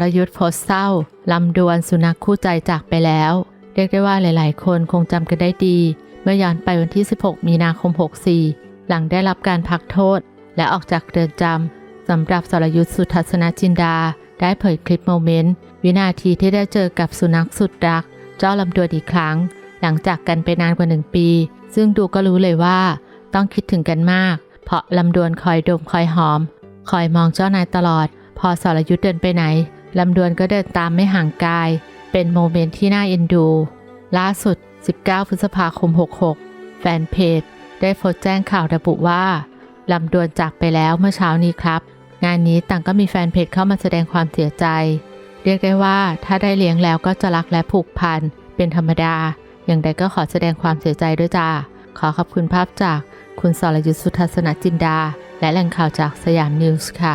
รยุทธ์โพสเศร้าลำดวนสุนัขคู่ใจจากไปแล้ว เรียกได้ว่าหลายๆ คนคงจำกันได้ดี เมื่อย้อนไปวันที่ 16 มีนาคม 64 หลังได้รับการพักโทษ และออกจากเรือนจำสำหรับสรยุทธ์สุทัศนจินดา ได้เผยคลิปโมเมนต์ วินาทีที่ได้เจอกับสุนัขสุดรัก เจ้าลำดวนอีกครั้ง หลังจากกันไปนานกว่าหนึ่งปี ซึ่งดูก็รู้เลยว่า ต้องคิดถึงกันมาก เพราะลำดวนคอยดมคอยหอม คอยมองเจ้านายตลอด พอสรยุทธ์เดินไปไหน ลำดวนก็เดินตามไม่ห่างกาย เป็นโมเมนต์ที่น่าเอ็นดู ล่าสุด 19 พฤษภาคม 66 แฟนเพจ ได้โพสต์แจ้งข่าวระบุว่าลำดวนจากไปแล้วเมื่อเช้านี้ครับ งานนี้ต่างก็มีแฟนเพจเข้ามาแสดงความเสียใจ เรียกได้ว่าถ้าได้เลี้ยงแล้วก็จะรักและผูกพัน เป็นธรรมดา อย่างใดก็ขอแสดงความเสียใจด้วยจ้า ขอขอบคุณภาพจากคุณสรยุทธสุทัศนจินดา และแหล่งข่าวจากสยามนิวส์ค่ะ